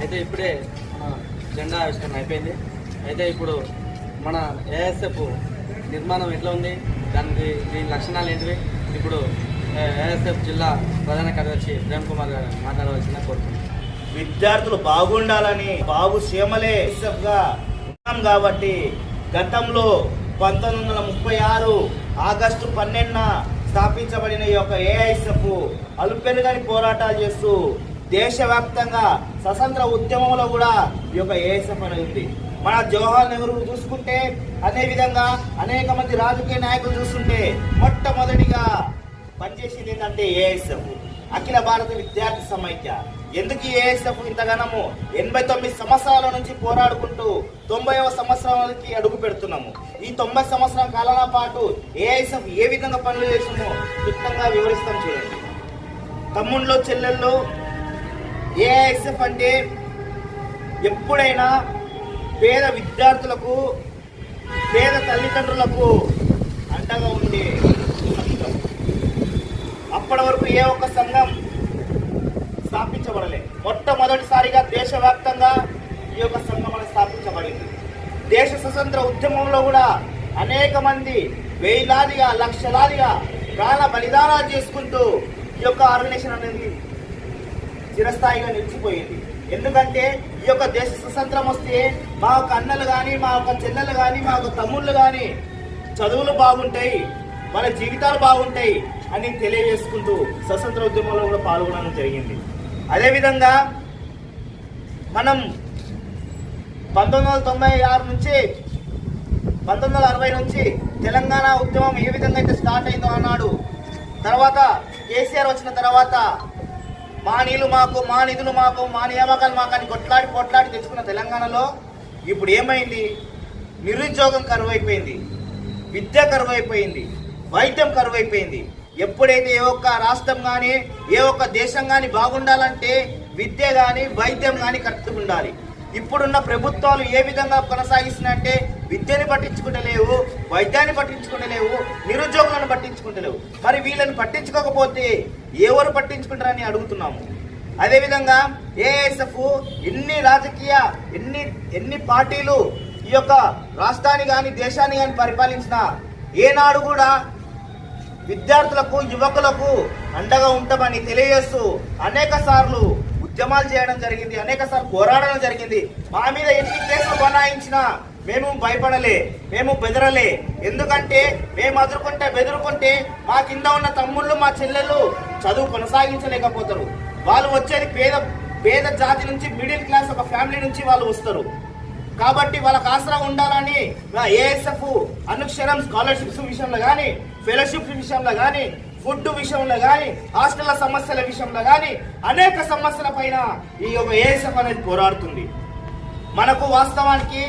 అయితే ఇప్పుడే మన జెండా ఆవిష్కరణ అయిపోయింది. అయితే ఇప్పుడు మన ఏఎస్ఎఫ్ నిర్మాణం ఎట్లా ఉంది? దానికి దీని లక్షణాలు ఏంటివి? ఇప్పుడు ఏఎస్ఎఫ్ జిల్లా ప్రధాన కార్యదర్శి ప్రేమ్ కుమార్ గారు మాట్లాడవలసిన కోరుతున్నాను విద్యార్థులు బాగుండాలని బాబు సీమలే గా ఉన్నాం కాబట్టి గతంలో పంతొమ్మిది వందల ముప్పై ఆరు ఆగస్టు పన్నెండున స్థాపించబడిన ఈ యొక్క ఏఐఎస్ఎఫ్ అలుపెరుగని పోరాటాలు చేస్తూ దేశవ్యాప్తంగా స్వతంత్ర ఉద్యమంలో కూడా ఈ యొక్క ఏఎస్ఎఫ్ అనేది ఉంది. మన జవహర్ నెహ్రూ చూసుకుంటే అదేవిధంగా అనేక మంది రాజకీయ నాయకులు చూస్తుంటే మొట్టమొదటిగా పనిచేసింది ఏంటంటే ఏఎస్ఎఫ్ అఖిల భారత విద్యార్థి సమైక్య. ఎందుకు ఏఎస్ఎఫ్ ఇంతగానము? ఎనభై తొమ్మిది సంవత్సరాల నుంచి పోరాడుకుంటూ తొంభైవ సంవత్సరాలకి అడుగు పెడుతున్నాము. ఈ తొంభై సంవత్సరాల కాలాల పాటు ఏఐఎస్ఎఫ్ ఏ విధంగా పనులు చేస్తుందో క్లుప్తంగా వివరిస్తాం చూడండి. తమ్ముళ్ళు చెల్లెళ్ళు ఏఐఎస్ఎఫ్ అంటే ఎప్పుడైనా పేద విద్యార్థులకు పేద తల్లిదండ్రులకు అండగా ఉండే అప్పటి వరకు ఏ ఒక్క సంఘం స్థాపించబడలే. మొట్టమొదటిసారిగా దేశవ్యాప్తంగా ఈ యొక్క సంఘం స్థాపించబడింది. దేశ స్వతంత్ర ఉద్యమంలో కూడా అనేక మంది వేలాదిగా లక్షలాదిగా ప్రాణ బలిదానాలు చేసుకుంటూ ఈ యొక్క ఆర్గనైజేషన్ అనేది చిరస్థాయిగా నిలిచిపోయింది. ఎందుకంటే ఈ యొక్క దేశ స్వతంత్రం వస్తే మా యొక్క అన్నలు కానీ మా యొక్క చెల్లెలు కానీ మా యొక్క తమ్ముళ్ళు కానీ చదువులు బాగుంటాయి వాళ్ళ జీవితాలు బాగుంటాయి అని తెలియజేసుకుంటూ స్వతంత్ర ఉద్యమంలో కూడా పాల్గొనడం జరిగింది. అదేవిధంగా మనం పంతొమ్మిది వందల తొంభై ఆరు నుంచి పంతొమ్మిది వందల అరవై నుంచి తెలంగాణ ఉద్యమం ఏ విధంగా అయితే స్టార్ట్ అయిందో అన్నాడు తర్వాత కేసీఆర్ వచ్చిన తర్వాత మా నీళ్ళు మాకు మా నిధులు మాకు మా నియామకాలు మాకు అని కొట్లాడి కొట్లాడి తెచ్చుకున్న తెలంగాణలో ఇప్పుడు ఏమైంది? నిరుద్యోగం కరువైపోయింది విద్య కరువైపోయింది వైద్యం కరువైపోయింది. ఎప్పుడైతే ఏ ఒక్క రాష్ట్రం కానీ ఏ ఒక్క దేశం కానీ బాగుండాలంటే విద్య కానీ వైద్యం కానీ కరెక్ట్గా ఉండాలి. ఇప్పుడున్న ప్రభుత్వాలు ఏ విధంగా కొనసాగిస్తున్నాయంటే విద్యని పట్టించుకుంటలేవు వైద్యాన్ని పట్టించుకుంటలేవు నిరుద్యోగులను పట్టించుకుంటలేవు. మరి వీళ్ళని పట్టించుకోకపోతే ఎవరు పట్టించుకుంటారని అడుగుతున్నాము. అదేవిధంగా ఏఎస్ఎఫ్ ఎన్ని రాజకీయ ఎన్ని ఎన్ని పార్టీలు ఈ యొక్క రాష్ట్రాన్ని కానీ దేశాన్ని కానీ పరిపాలించిన ఏనాడు కూడా విద్యార్థులకు యువకులకు అండగా ఉంటామని తెలియజేస్తూ అనేక సార్లు ఉద్యమాలు చేయడం జరిగింది అనేక సార్లు పోరాడడం జరిగింది. మా మీద ఎన్ని కేసులు బనాయించినా మేము భయపడలే మేము బెదరలే. ఎందుకంటే మేము అదురుకుంటే బెదురుకుంటే మా కింద ఉన్న తమ్ముళ్ళు మా చెల్లెళ్ళు చదువు కొనసాగించలేకపోతారు. వాళ్ళు వచ్చేది పేద పేద జాతి నుంచి మిడిల్ క్లాస్ ఒక ఫ్యామిలీ నుంచి వాళ్ళు వస్తారు. కాబట్టి వాళ్ళకి ఆసరా ఉండాలని ఏఎస్ఎఫ్ అనుక్షరం స్కాలర్షిప్స్ విషయంలో కానీ ఫెలోషిప్స్ విషయంలో కానీ ఫుడ్ విషయంలో కానీ హాస్టల్ల సమస్యల విషయంలో కానీ అనేక సమస్యల పైన ఈ యొక్క ఏఎస్ఎఫ్ అనేది పోరాడుతుంది. మనకు వాస్తవానికి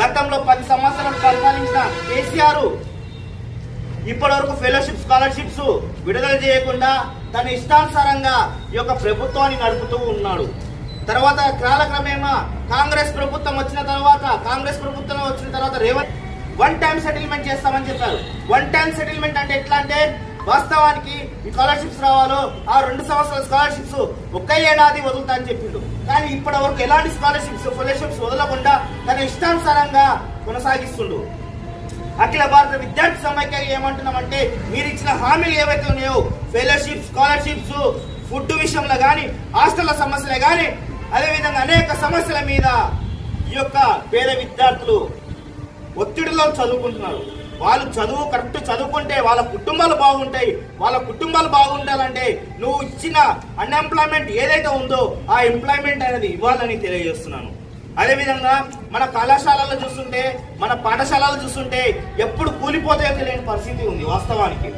గతంలో పది సంవత్సరాలు పరిపాలించిన కేసీఆర్ ఇప్పటి వరకు ఫెలోషిప్ స్కాలర్షిప్స్ విడుదల చేయకుండా తన ఇష్టానుసారంగా ఈ యొక్క ప్రభుత్వాన్ని నడుపుతూ ఉన్నాడు. తర్వాత కాలక్రమేమా కాంగ్రెస్ ప్రభుత్వం వచ్చిన తర్వాత కాంగ్రెస్ ప్రభుత్వం వచ్చిన తర్వాత రేవంత్ వన్ టైం సెటిల్మెంట్ చేస్తామని చెప్పారు. వన్ టైం సెటిల్మెంట్ అంటే ఎట్లా అంటే వాస్తవానికి ఈ స్కాలర్షిప్స్ రావాలో ఆ రెండు సంవత్సరాల స్కాలర్షిప్స్ ఒక్క ఏడాది వదులుతా అని చెప్పిండు. కానీ ఇప్పటి వరకు ఎలాంటి స్కాలర్షిప్స్ ఫెలోషిప్స్ వదలకుండా తన ఇష్టానుసారంగా కొనసాగిస్తుండు. అఖిల భారత విద్యార్థి సమైక్య ఏమంటున్నామంటే మీరు ఇచ్చిన హామీలు ఏవైతే ఉన్నాయో ఫెలోషిప్స్ స్కాలర్షిప్స్ ఫుడ్ విషయంలో కానీ హాస్టల్ల సమస్యలే కానీ అదేవిధంగా అనేక సమస్యల మీద ఈ యొక్క పేద విద్యార్థులు ఒత్తిడిలో చదువుకుంటున్నారు. వాళ్ళు చదువు కరెక్ట్ చదువుకుంటే వాళ్ళ కుటుంబాలు బాగుంటాయి. వాళ్ళ కుటుంబాలు బాగుండాలంటే నువ్వు ఇచ్చిన అన్ఎంప్లాయ్మెంట్ ఏదైతే ఉందో ఆ ఎంప్లాయ్మెంట్ అనేది ఇవ్వాలని తెలియజేస్తున్నాను. అదేవిధంగా మన కళాశాలలో చూస్తుంటే మన పాఠశాలలో చూస్తుంటే ఎప్పుడు కూలిపోతాయో తెలియని పరిస్థితి ఉంది వాస్తవానికి.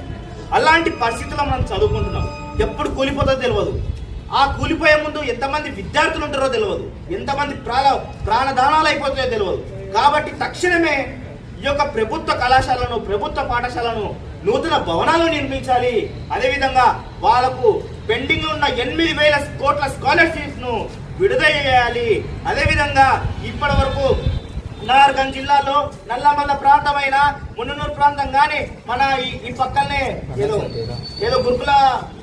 అలాంటి పరిస్థితుల్లో మనం చదువుకుంటున్నాం. ఎప్పుడు కూలిపోతుందో తెలియదు. ఆ కూలిపోయే ముందు ఎంతమంది విద్యార్థులు ఉంటారో తెలియదు. ఎంతమంది ప్రాణ ప్రాణదానాలు అయిపోతాయో తెలియదు. కాబట్టి తక్షణమే ఈ యొక్క ప్రభుత్వ కళాశాలను ప్రభుత్వ పాఠశాలను నూతన భవనాలు నిర్మించాలి. అదేవిధంగా వాళ్ళకు పెండింగ్ ఉన్న ఎనిమిది వేల కోట్ల స్కాలర్షిప్స్ను విడుదల చేయాలి. అదేవిధంగా ఇప్పటి వరకు నార్గంజ్ జిల్లాలో నల్లమల్ల ప్రాంతమైన మున్నూరు ప్రాంతం కానీ మన ఈ- పక్కనే ఏదో ఏదో గురుకుల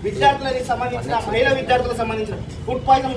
విద్యార్థులకి సంబంధించిన మహిళా విద్యార్థులకు సంబంధించిన ఫుడ్ పాయిజన్